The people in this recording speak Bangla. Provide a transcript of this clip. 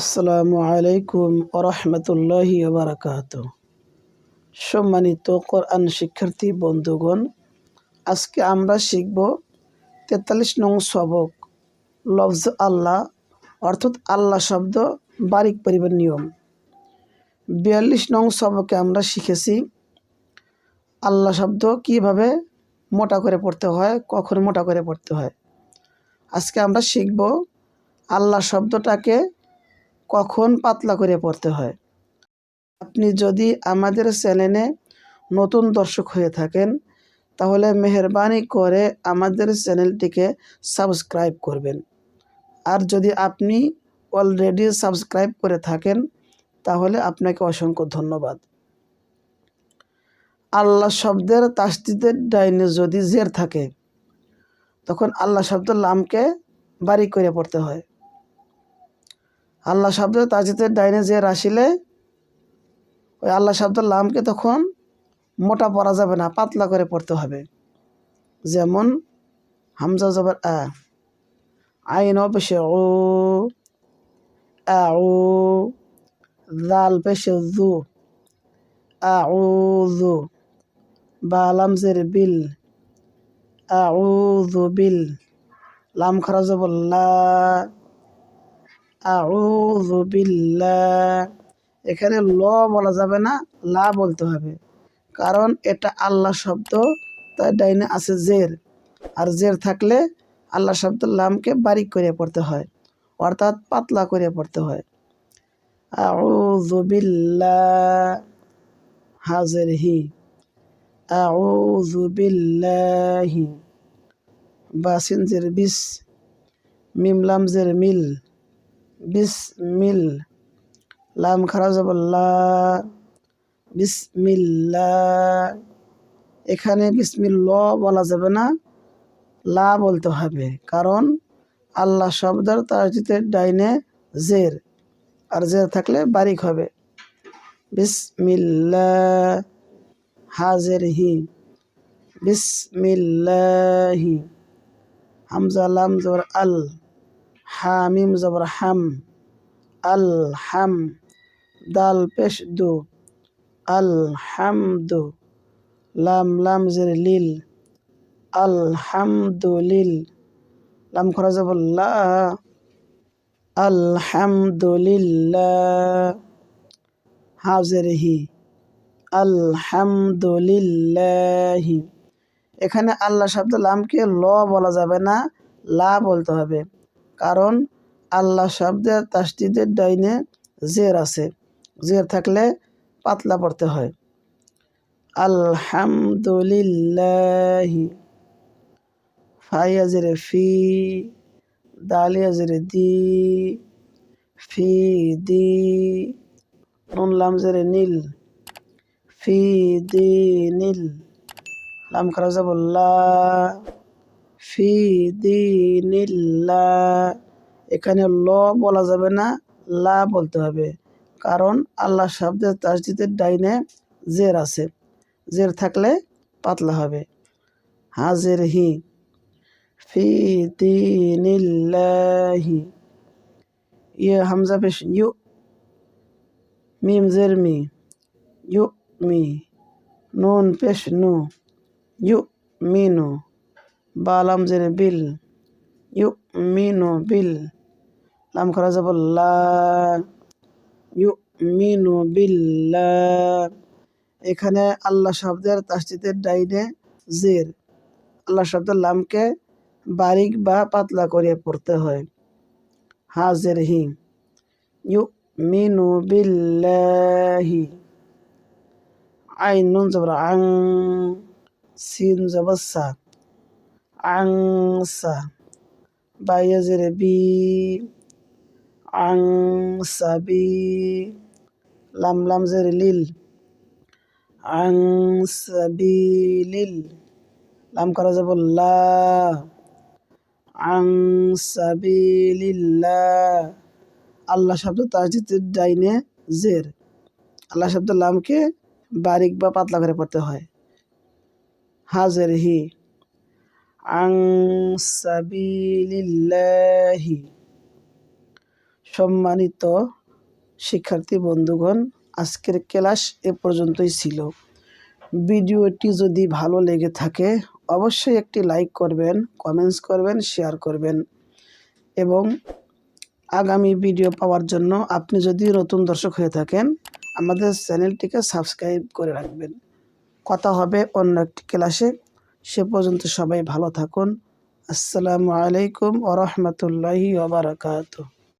আসসালামু আলাইকুম ওরহমতুল্লাহি বারাকাত সম্মানিত কোরআন শিক্ষার্থী বন্ধুগণ, আজকে আমরা শিখব তেতাল্লিশ নং সবক, লফজ আল্লাহ, অর্থাৎ আল্লাহ শব্দ, বারিক পরিবার নিয়ম। বিয়াল্লিশ নং সবকে আমরা শিখেছি, আল্লাহ শব্দ কীভাবে মোটা করে পড়তে হয়, কখন মোটা করে পড়তে হয়। আজকে আমরা শিখব আল্লাহ শব্দটাকে কখন পাতলা করে পড়তে হয়। আপনি যদি আমাদের চ্যানেলে নতুন দর্শক হয়ে থাকেন, তাহলে মেহরবানি করে আমাদের চ্যানেলটিকে সাবস্ক্রাইব করবেন। আর যদি আপনি অলরেডি সাবস্ক্রাইব করে থাকেন, তাহলে আপনাকে অসংখ্য ধন্যবাদ। আল্লাহ শব্দের তাস্তিদের ডাইনে যদি জের থাকে, তখন আল্লাহ শব্দ লামকে বারিক করে পড়তে হয়। আল্লাহ শব্দ তাজিদের ডাইনে যে রাশিলে ওই আল্লাহ শব্দ লামকে তখন মোটা পড়া যাবে না, পাতলা করে পড়তে হবে। যেমন হামজা জবর আ, আইন পেশে ও ও দাল পেশে জু আউযু বালাম জের বিল আউযু বিল, লাম খারা জবর এখানে ল বলা যাবে না, লা বলতে হবে। কারণ এটা আল্লাহ শব্দ তার ডাইনে আছে জের। আর জের থাকলে আল্লাহ শব্দ লামকে বারিক করে পড়তে হয়, অর্থাৎ পাতলা করে পড়তে হয়। আউযু বিল্লাহ। হাজের হি। আউযু বিল্লাহি। বাসিন জের বিস মিল। বিসমিল, লাম খারা জবল্লা বিসমিল্লা। এখানে বিসমিল্ল বলা যাবে না, লা বলতে হবে, কারণ আল্লাহ শব্দের তাজিতের ডাইনে জের, আর জের থাকলে বারিক হবে। বিসমিল্লা হাজের হি বিসমিল্লাহি, হামজা, লাম জবর আল। হামিম জবর হাম, আল হাম, দাল পেশ দু, আল হামদু, লাম লাম জের লিল, আল হামদু লিল, লাম খরা লা আলহামদুলিল্লাহ হাজের হি আলহামদুলিল্লাহি এখানে আল্লাহ শব্দ লামকে ল বলা যাবে না, লা বলতে হবে। কারণ আল্লাহ শব্দের তাসদিদের ডাইনে জের আছে। জের থাকলে পাতলা পড়তে হয়। আলহামদুলিল্লাহি ফাইয়া জেরে ফি দালিয়া জেরে দি, ফি, দি, নুন লাম জেরে নীল, ফি, দি, নীল, লাম খারা যাব লা ফি দিনিল্লাহ এখানে ল বলা যাবে না, লা বলতে হবে। কারণ আল্লাহ শব্দের তাসজিদের ডাইনে জের আছে। জের থাকলে পাতলা হবে। হাজের হি। ফি দিনিল্লাহি। ইয়ে হামজা পেশ ইউ মিম জের মি। You me. নুন পেশ নু। ইউ মিনু বালাম জেরে বিল ইউ মিনু বিল, লাম খরা যাব লা ইউ মিনু বিল্লা এখানে আল্লাহ শব্দের তাসজিদের ডাইনে জের। আল্লাহ শব্দের লামকে বারিক বা পাতলা করে পড়তে হয়। হাজের হি ইউ মিনু বিল্লাহি। আইন নুন জবর আং, সিন জবর সা। আংসা বাইয়া জেরে বি আংসাবি লাম লাম জেরে লিল আংসাবিলিল লাম করা যাব লা আংসাবিলিল্লাহ আল্লাহ শব্দ তাজিদের ডাইনে জের আল্লাহ শব্দ লামকে বারিক বা পাতলা করে পড়তে হয় হাজের হি আং সাবিলিল্লাহি সম্মানিত শিক্ষার্থী বন্ধুগণ, আজকের ক্লাস এ পর্যন্তই ছিল। ভিডিওটি যদি ভালো লেগে থাকে, অবশ্যই একটি লাইক করবেন, কমেন্টস করবেন, শেয়ার করবেন। এবং আগামী ভিডিও পাওয়ার জন্য আপনি যদি নতুন দর্শক হয়ে থাকেন, আমাদের চ্যানেলটিকে সাবস্ক্রাইব করে রাখবেন। কথা হবে অন্য একটি ক্লাসে। সে পর্যন্ত সবাই ভালো থাকুন। আসসালামু আলাইকুম ওরহমতুল্লাহি ওবরাকাতুহ